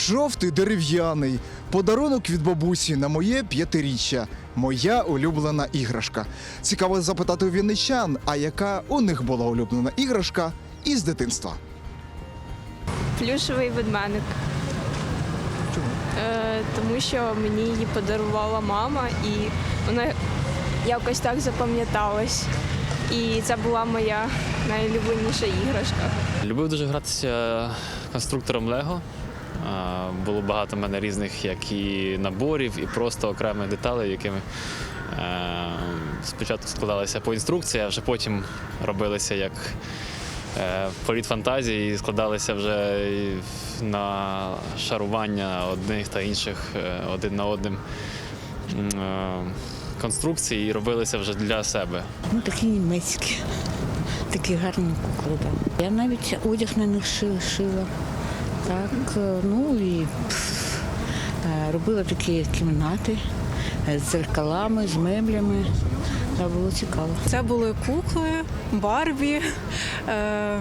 Жовтий дерев'яний. Подарунок від бабусі на моє п'ятиріччя. Моя улюблена іграшка. Цікаво запитати у вінничан, а яка у них була улюблена іграшка із дитинства. Плюшевий ведмедик. Е, тому що мені її подарувала мама, і вона якось так запам'яталась. І це була моя найулюбленіша іграшка. Любив дуже гратися конструктором Лего. Було багато в мене різних як і наборів, і просто окремих деталей, якими е, спочатку складалися по інструкції, а вже потім робилися як е, політ фантазії і складалися вже на шарування одних та інших е, один на одним е, і робилися вже для себе. Ну, такі німецькі, такі гарні кукли. Я навіть одяг на них шила. Так, е, ну і пф, е, робила такі кімнати е, з зеркалами, з меблями. Було цікаво. Це були кукли, Барбі, е,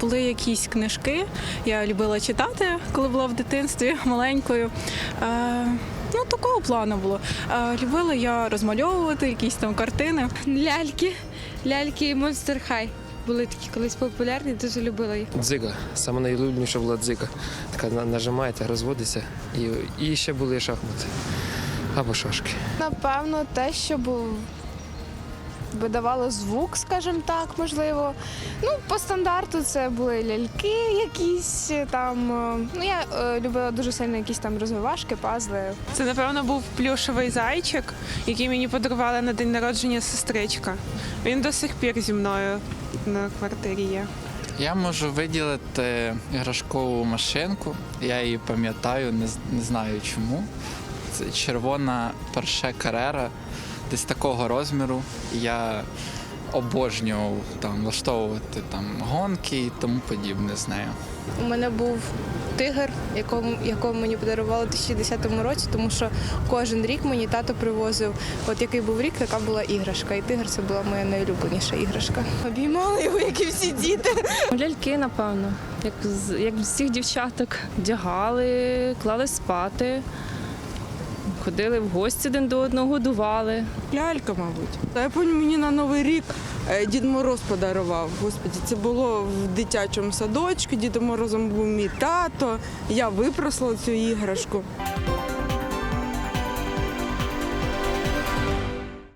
були якісь книжки. Я любила читати, коли була в дитинстві маленькою. Е, ну, такого плану було. Е, любила я розмальовувати якісь там картини. Ляльки, ляльки і Monster High. Були такі колись популярні, дуже любила їх. Дзига. Саме найулюбленіша була дзига. Така на- нажимаєте, розводиться. І, і ще були шахмати. Або шашки. Напевно, те, що був видавало звук, скажімо так, можливо. Ну, по стандарту це були ляльки якісь там. е, Ну, я е, любила дуже сильно якісь там розвивашки, пазли. Це, напевно, був плюшевий зайчик, який мені подарувала на день народження сестричка. Він до сих пір зі мною на квартирі є. Я можу виділити іграшкову машинку. Я її пам'ятаю, не, не знаю чому. Це червона перше карера, десь такого розміру. Я обожнював там влаштовувати там гонки і тому подібне з нею. У мене був тигр, якому, якого мені подарували у 2010 році, тому що кожен рік мені тато привозив, от який був рік, така була іграшка. І тигр це була моя найулюбленіша іграшка. Обіймала його, як і всі діти. Ляльки, напевно, як, з- як всіх дівчаток. Вдягали, клали спати, ходили в гості один до одного, годували. Лялька, мабуть. Я пам'ятаю, мені на Новий рік е, Дід Мороз подарував. Господі, це було в дитячому садочку. Дідом Морозом був мій тато. Я випросила цю іграшку.